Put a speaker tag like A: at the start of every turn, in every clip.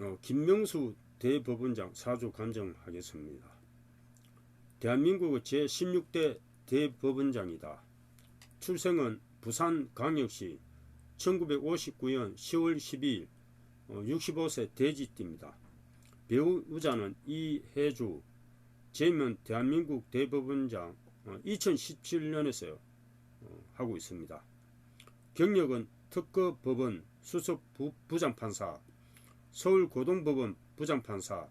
A: 어, 김명수 대법원장 사주 간정하겠습니다. 대한민국의 제16대 대법원장이다. 출생은 부산광역시 1959년 10월 12일 어, 65세 돼지띠입니다. 배우자는 이혜주, 재면 대한민국 대법원장 2017년에서 어, 하고 있습니다. 경력은 특허법원 수석 부, 부장판사, 서울고등법원 부장판사,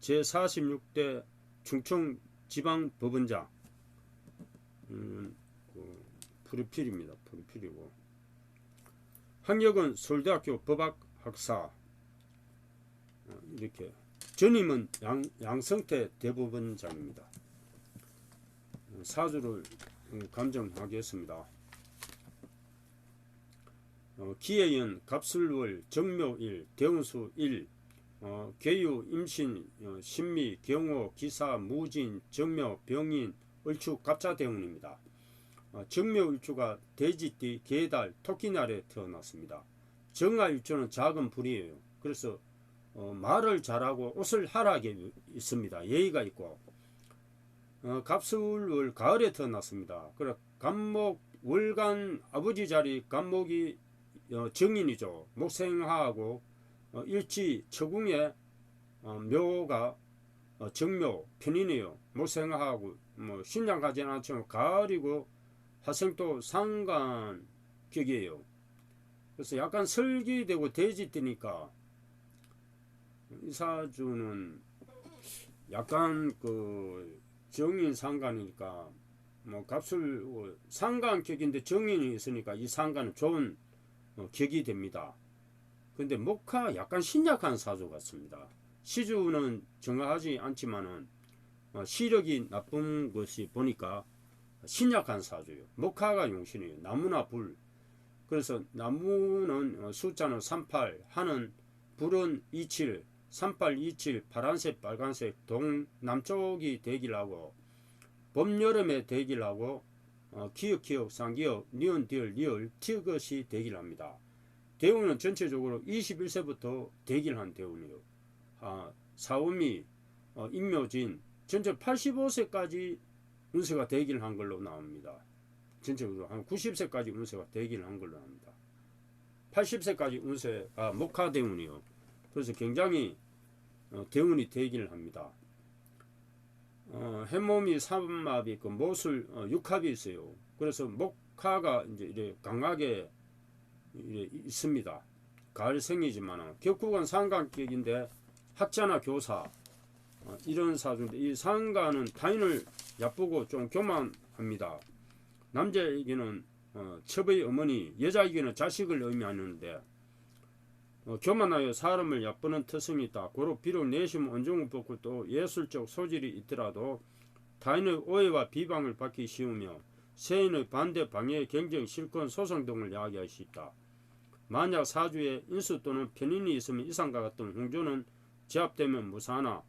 A: 제46대 충청지방법원장, 음, 그 프로필입니다. 프로필이고 학력은 서울대학교 법학 학사 어, 이렇게 전임은 양, 양성태 대법원장입니다. 어, 사주를 어, 감정하겠습니다. 어, 기해연 갑술월 정묘일 대운수 1 어, 개유 임신 어, 신미 경호 기사 무진 정묘 병인 을추 갑자 대운입니다. 어, 정묘 일주가 돼지띠 개달 토끼날에 태어났습니다. 정화 일주는 작은 불이에요. 그래서 어, 말을 잘하고 옷을 하락에 있습니다. 예의가 있고 어, 갑술월 가을에 태어났습니다. 그래 간목 월간 아버지 자리 간목이 어, 정인이죠. 목생하고 어, 일지 처궁의 어, 묘가 어, 정묘 편인이에요. 목생하고 뭐 신장 가지는 않지만 가을이고 화생도 상간 격이에요. 그래서 약간 설기되고 돼지띠니까 이 사주는 약간 그 정인 상간이니까 뭐 값을 어, 상간격인데 정인이 있으니까 이 상간은 좋은 어, 격이 됩니다. 근데 목화 약간 신약한 사주 같습니다. 시주는 정확하지 않지만은 어, 시력이 나쁜 것이 보니까 신약한 사주요. 목화가 용신이에요. 나무나 불. 그래서 나무는 어, 숫자는 38, 하는 불은 27, 38, 27, 파란색, 빨간색, 동 남쪽이 대기하고 봄 여름에 대기하고 어, 기역, 기역, 상기역, 니은, 디얼, 리얼, 티것이 대기합니다. 대운은 전체적으로 21세부터 대기한 대운이요. 아, 사오미, 어, 임묘진, 전체 85세까지 운세가 대기를 한 걸로 나옵니다. 전체적으로 한 90세까지 운세가 대기를 한 걸로 나옵니다. 80세까지 운세가 목화 대운이요. 그래서 굉장히 어, 대운이 대기를 합니다. 어, 햇몸이 삼합이 있고 못을 어, 육합이 있어요. 그래서 목화가 이제 이래 강하게 이래 있습니다. 가을 생이지만 격국은 상관격인데 학자나 교사 어, 이런 사주인데 이 상가는 타인을 야쁘고 좀 교만합니다. 남자에게는 어, 첩의 어머니, 여자에게는 자식을 의미하는데 어, 교만하여 사람을 얕보는 특성이 있다. 고로 비록 내심 언중을 뽑고 또 예술적 소질이 있더라도 타인의 오해와 비방을 받기 쉬우며 세인의 반대 방해, 경쟁, 실권, 소송 등을 야기할 수 있다. 만약 사주에 인수 또는 편인이 있으면 이상과 같은 홍조는 제압되면 무사나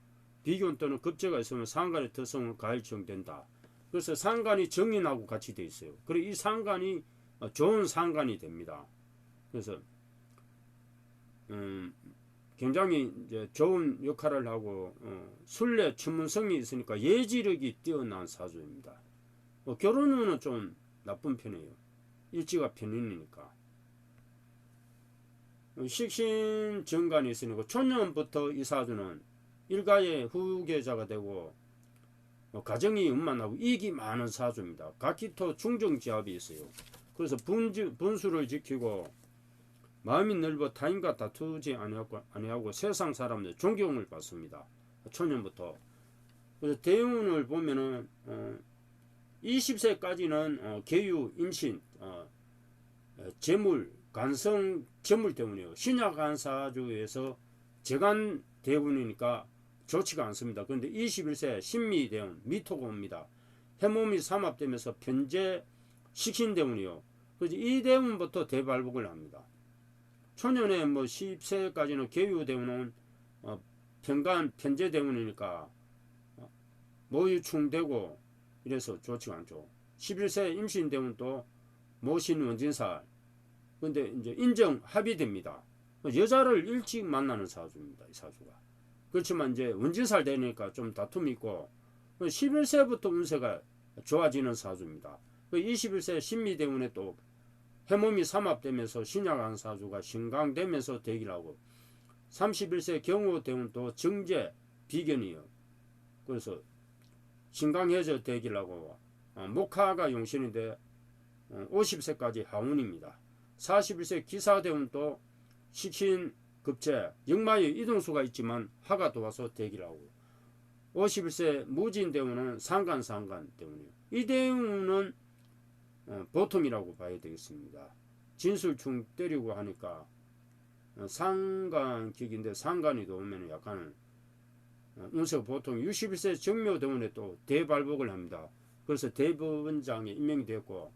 A: 비견 또는 급제가 있으면 상관의 특성을 가일정된다. 그래서 상관이 정인하고 같이 돼 있어요. 그리고 이 상관이 어, 좋은 상관이 됩니다. 그래서 음, 굉장히 이제 좋은 역할을 하고 어, 순례 전문성이 있으니까 예지력이 뛰어난 사주입니다. 뭐 결혼은 좀 나쁜 편이에요. 일지가 편인이니까. 어, 식신 정관이 있으니까 초년부터 이 사주는 일가의 후계자가 되고 뭐 가정이 음만하고 이익이 많은 사주입니다. 각기토 중정지압이 있어요. 그래서 분주, 분수를 지키고 마음이 넓어 타인과 다투지 아니하고, 아니하고 세상 사람들 존경을 받습니다. 초년부터. 그래서 대운을 보면은 어, 20세까지는 어, 개유, 임신, 어, 재물, 간성, 재물 때문이에요. 신약한 사주에서 재간 대운이니까 좋지가 않습니다. 그런데 21세 신미 대운, 미토가 옵니다. 해몸이 삼합되면서 편제 식신 대운이요. 그래서 이 대운부터 대발복을 합니다. 초년에 뭐 10세까지는 개유 대운은 어, 편간 편제 대운이니까 어, 모유충되고 이래서 좋지가 않죠. 11세 임신 대운도 모신 원진살 근데 이제 인정 합의됩니다. 여자를 일찍 만나는 사주입니다. 이 사주가. 그렇지만 이제 운진살 되니까 좀 다툼이 있고 11세부터 운세가 좋아지는 사주입니다. 21세 신미 때문에 또 해몸이 삼합되면서 신약한 사주가 신강되면서 대기하고 31세 경호 대운 또 정제 비견이요. 그래서 신강해져 대기하고 어, 목화가 용신인데 어, 50세까지 하운입니다. 41세 기사대운 또 식신 급제 역마의 이동수가 있지만 화가 도와서 대기하고 51세 무진대운은 상간상간 때문이요. 이 대운은 어, 보통이라고 봐야 되겠습니다. 진술충 때리고 하니까 어, 상간격인데 상간이 도우면 약간 어, 운석 보통 61세 정묘대운에 또 대발복을 합니다. 그래서 대법원장에 임명이 됐고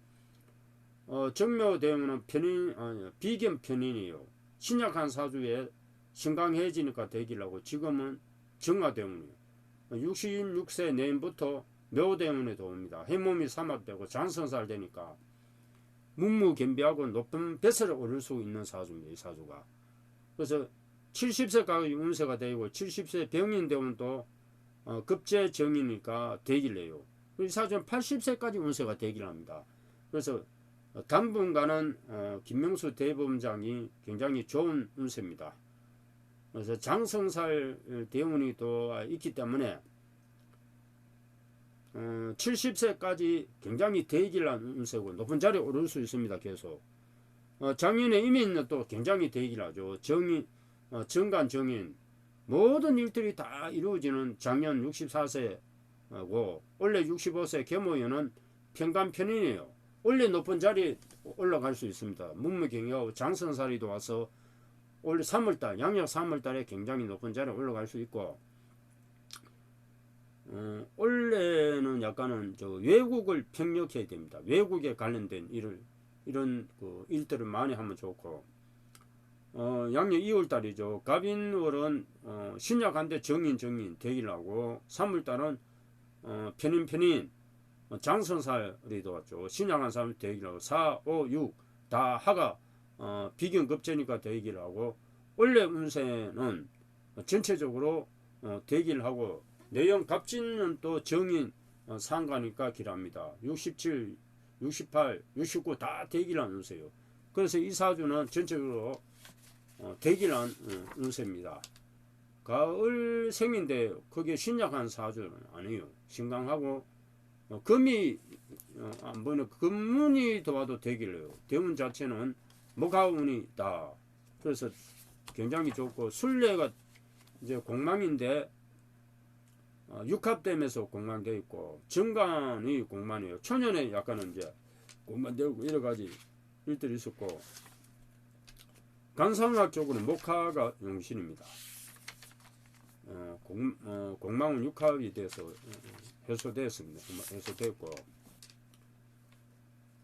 A: 어, 정묘대운은 편인 어, 비견 편인이요. 신약한 사주에 신강해지니까 되기라고 지금은 정화대운이요. 66세 내인부터 묘대운에 도옵니다. 해몸이 삼합되고 장성살 되니까 문무견비하고 높은 뱃을 오를 수 있는 사주입니다. 이 사주가. 그래서 70세까지 운세가 되고 70세 병인 되면 또 어, 급제 정이니까 되기를 해요. 이 사주는 80세까지 운세가 되기를 합니다. 그래서 어, 당분간은 어, 김명수 대법원장이 굉장히 좋은 운세입니다. 그래서 장성살 대운이 또 있기 때문에 어, 70세까지 굉장히 대기란 운세고 높은 자리에 오를 수 있습니다. 계속 어, 작년에 이민은 또 굉장히 대기라죠. 정인 어, 정간 정인 모든 일들이 다 이루어지는 작년 64세고 원래 65세 계모연은 평간 편인이에요. 원래 높은 자리에 올라갈 수 있습니다. 문무경하고 장선살이도 와서 원래 3월달 양력 3월달에 굉장히 높은 자리에 올라갈 수 있고 어, 원래는 약간은 저 외국을 평력해야 됩니다. 외국에 관련된 일을 이런 그 일들을 많이 하면 좋고 어, 양력 2월 달이죠. 갑인월은 어, 신약한데 정인 정인 대기라고 3월 달은 어, 편인 편인 어, 장선살이 도왔죠. 신약한 사람 대기라고 4, 5, 6 다 하가 어, 비견급제니까 대기를 하고 원래 운세는 전체적으로 어, 대기를 하고 내용 갑진은 또 정인 어, 상가니까 길합니다. 67, 68, 69 다 대기를 한 운세요. 그래서 이 사주는 전체적으로 어, 대기란 어, 운세입니다. 가을 생인데 그게 신약한 사주는 아니에요. 신강하고 어, 금이 어, 안 보이는 금문이 도와도 해요. 대문 자체는 목화운이다. 그래서 굉장히 좋고 순례가 이제 공망인데 어, 육합되면서 공망되어 있고 정관이 공망이에요. 천연에 약간은 이제 공망되고 여러 가지 일들이 있었고 간상학 쪽으로는 목화가 용신입니다. 어, 공, 어, 공망은 육합이 돼서 어, 해소됐습니다. 해소됐고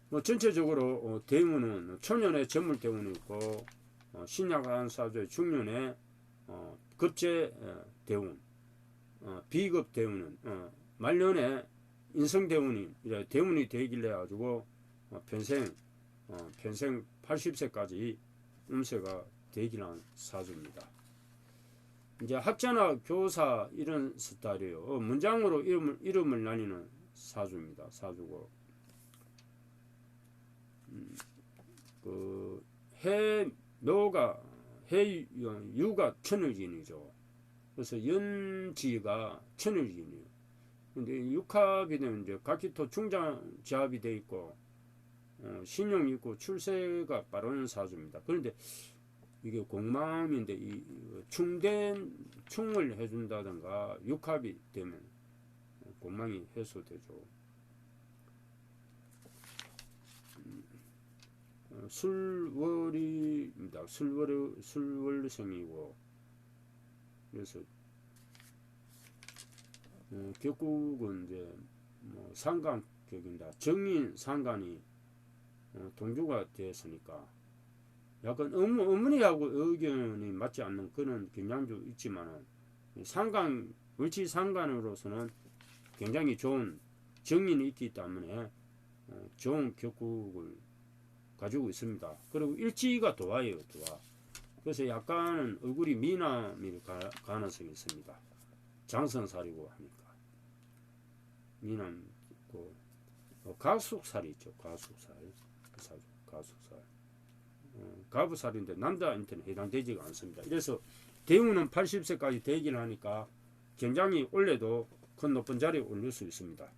A: 뭐 전체적으로 어, 대운은 천년의 전물 대운이 있고 어, 신약한 사주의 중년의 어, 급제 어, 대운 어, 비급 대운은 어, 말년에 인성 대운이 대운이 되길래 가지고 어, 평생 어, 평생 80세까지 음세가 되기란 사주입니다. 이제 학자나 교사 이런 스타일이에요. 어, 문장으로 이름을, 이름을 나뉘는 사주입니다. 사주고 음, 그 해묘가 해유가 천을진이죠. 그래서 연지가 천을진이에요. 근데 육합이 되면 이제 각기토 중장 지합이 돼 있고 어, 신용이 있고 출세가 빠른 사주입니다. 그런데 이게 공망인데 이 충된 충을 해준다든가 육합이 되면 공망이 해소되죠. 음, 어, 술월이입니다. 술월 술월생이고 그래서 어, 격국은 이제 뭐 상관격입니다. 정인 상관이 어, 동조가 되었으니까 약간 어머, 어머니하고 의견이 맞지 않는 그런 경향도 있지만 상관 물치 상관으로서는 굉장히 좋은 정인이 있기 때문에 어, 좋은 격국을 가지고 있습니다. 그리고 일지가 도와요, 도와. 그래서 약간은 얼굴이 미남일 가, 가능성이 있습니다. 장성살이고 하니까 미남 있고 어, 가숙살이 있죠. 가숙살, 가숙살. 어, 가부살인데 남자한테는 해당되지가 않습니다. 그래서 대우는 80세까지 대기를 하니까 굉장히 올해도 큰 높은 자리에 올릴 수 있습니다.